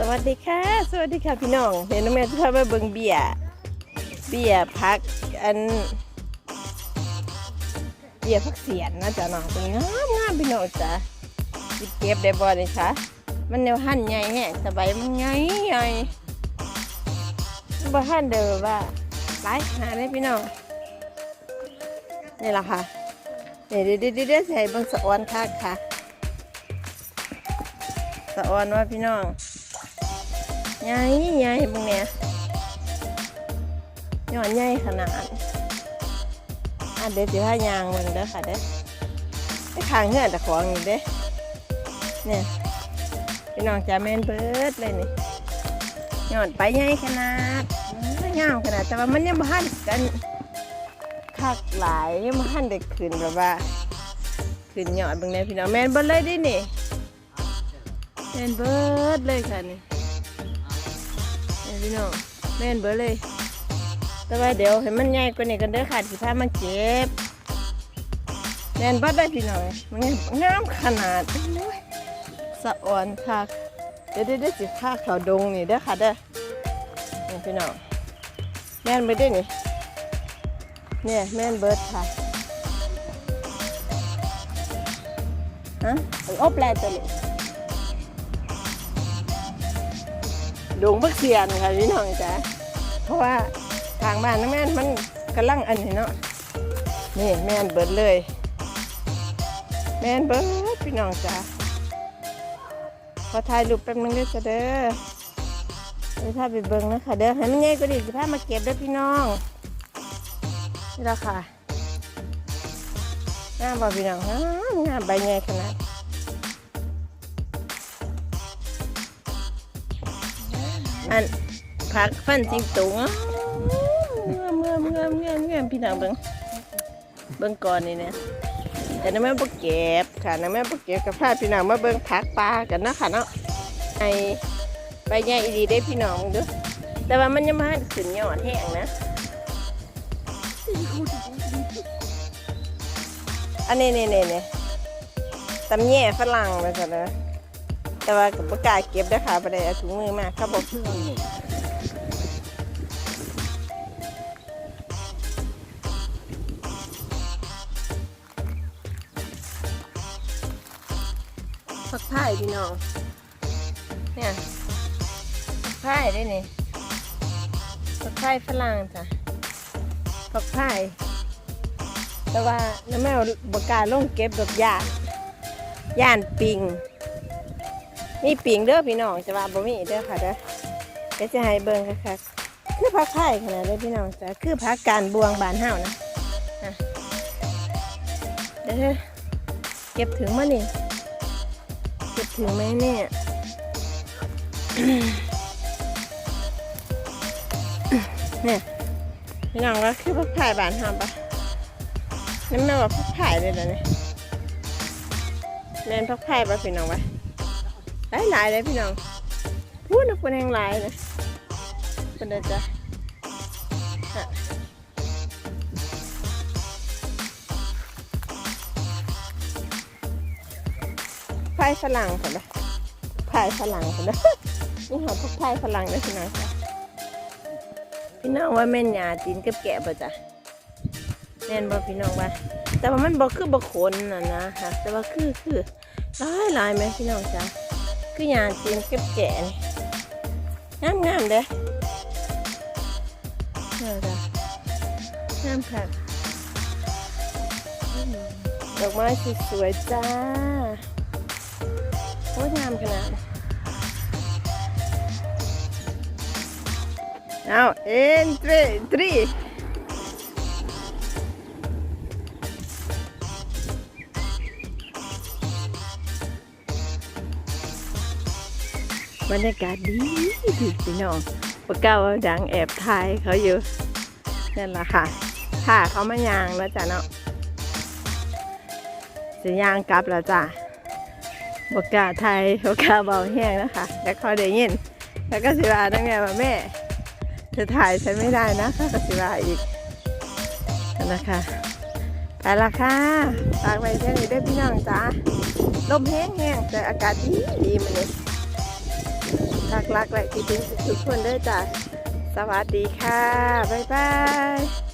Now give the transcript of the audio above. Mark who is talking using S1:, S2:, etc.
S1: สวัสดีค่ะ สวัสดีค่ะพี่น้องเห็นน้องแม่จะพาไปเบิ่งเบียเบียพักอันเบียพักเสียนนะจ๊ะน้องเป็นงามงามพี่น้องจ้ะหยิเก็บได้บ่เลยคะมันแนวหั่นใหญ่แฮะสบายมันใหญ่ใหญ่บ่หั่นเด้อว่าหายขนาดเลยพี่น้องนี่ล่ะค่ะเดี๋ยวเดี๋ยวเดี๋ยวใส่เบิ่งสะออนคักค่ะสะออนว่าพี่น้อง ใหญ่ใหญ่พวกเนี้ยยอดใหญ่ขนาดอะเดี๋ยวสิพายางมึงเด้อค่ะเด้อไอ้ทางเหือแต่ของอยู่เด้เนี่ยพี่น้องจะแม่นเบิดเลยนี่ยอดไปใหญ่ขนาดอื้อยาขนาดแต่ว่ามันยังบ่ทันกันคักหลายยังบ่ทันได้ขึ้นแบบว่าขึ้นยอดบิ่งแน่พี่น้องแม่นเบิดเลยดินี่แม่นเบิดเลยค่ะนี่ พี่น้องแม่นเบิดเลย แต่ว่าเดี๋ยวให้มันใหญ่กว่านี้กันเด้อค่ะสิพามาเก็บแม่นบิดได้พี่น้องมันงามขนาดสะอ่อนค่ะเดี๋ยวเดี๋ยวเดี๋ยวสิพาเขาดงนี่เด้อค่ะเด้อนี่พี่น้องแม่นเบิดได้นี่เนี่ยแม่นเบิดค่ะฮะอาอบแลตัวนี้ ดงบักเสียนค่ะพี่น้องจ้ะเพราะว่าทางบ้านน้ำแม่นมันกำลังอันนี้เนาะนี่แม่นเบิดเลย แม่นเบิดพี่น้องจ้ะขอถ่ายรูปแป๊บนึงด้อจ้ะเด้อเดี๋ยวพาไปเบิ่งนะคะเด้อให้มันใหญ่กว่านี้สิพามาเก็บด้อพี่น้องนี่ละค่ะงามบ่พี่น้องงามงามใบใหญ่ขนาด อันผักฟันสิงโตงเมื่อเมื่อเมื่อเมื่อพี่น้องเบิ่งเบิ่งก่อนนี่นะแต่น้ำแม่บ่เก็บค่ะน้ำแม่บ่เก็บกับพาพี่น้องมาเบิ่งผักปลากันนะค่ะเนาะไอใบใหญ่อีดีได้พี่น้องด้อแต่ว่ามันยังมาขึ้นยอดแห้งนะอันนี้นี่นี่นี่ตำแย่ฝรั่งเลยจ้ะเด้อ แต่ว่ากับประกล้าศเก็บได้อค่ะประเดี๋ยวเอาถุงมือมาครับผมผักไผ่พี่น้อง เนี่ยผักไผ่ได้นี่ผักไผ่ฝรั่งจ้ะผักไผ่แต่ว่าน้ำแมวบกล้าลงเก็บแบบย่านย่านปิง มีปิงเด้อพี่น้องจะว่าบ่มีเด้อค่ะเด้อเดี๋ยวจะให้เบิ่งค่ะคือผักไผ่ขนาดเด้อพี่น้องจ้ะคือผักการบวงบานเฮานะเดี๋ยวเก็บถึงมานี่เก็บถึงไหมเนี่ยเนี่ยพี่น้องก็คือพักถ่ายบานทำปะน้ำแม่ว่าพักถ่ายเลยเหรอเนี่ยเล่นพักถ่ายปะพี่น้องวะ หลายหลายเลยพี่น้องพูดนะคนแห่งหลายเลยเป็นเดจ้ะไพ่ฝรั่งค่ะนะไพ่ฝรั่งค่ะนะนี่หอพักไพ่ฝรั่งเลยพี่น้องจ้ะพี่น้องว่าแม่นยาจีนกับแกะบ่ะจ้ะแม่นบ่พี่น้องว่า แต่ว่ามันบ่คือบ่ขนน่ะนะฮะแต่ว่าคือคือหลายหลายไหมพี่น้องจ้ะ คือยาจีนกับแกะนี่งามงามๆเด้เออจ้ะงามค่ะอืมดอกไม้สวยๆจ้าโอ้ยงามขนาด Now, in three, three. บรรยากาศดีดีพี่น้องปะเก้าดังแอบถ่ายเขาอยู่นั่นแหละค่ะถ่าเขามายางแล้วจ้ะเนาะจะยางกลับแล้วจ้ะบกล้าไทยบกล้าเบาแห้งนะคะแล้วเขาได้ยิน แล้วก็สิว่าตั้งไงว่าแม่จะถ่ายฉันไม่ได้นะค่ะก็สิว่าอีกนั่นนะคะไปละค่ะฝากไว้แค่นี้ด้วยพี่น้องจ้าลมแห้งแห้งแต่อากาศดีดีมันเลยคัก รักๆและคิดถึงทุกคนเด้อจ้ะสวัสดีค่ะ บ๊ายบาย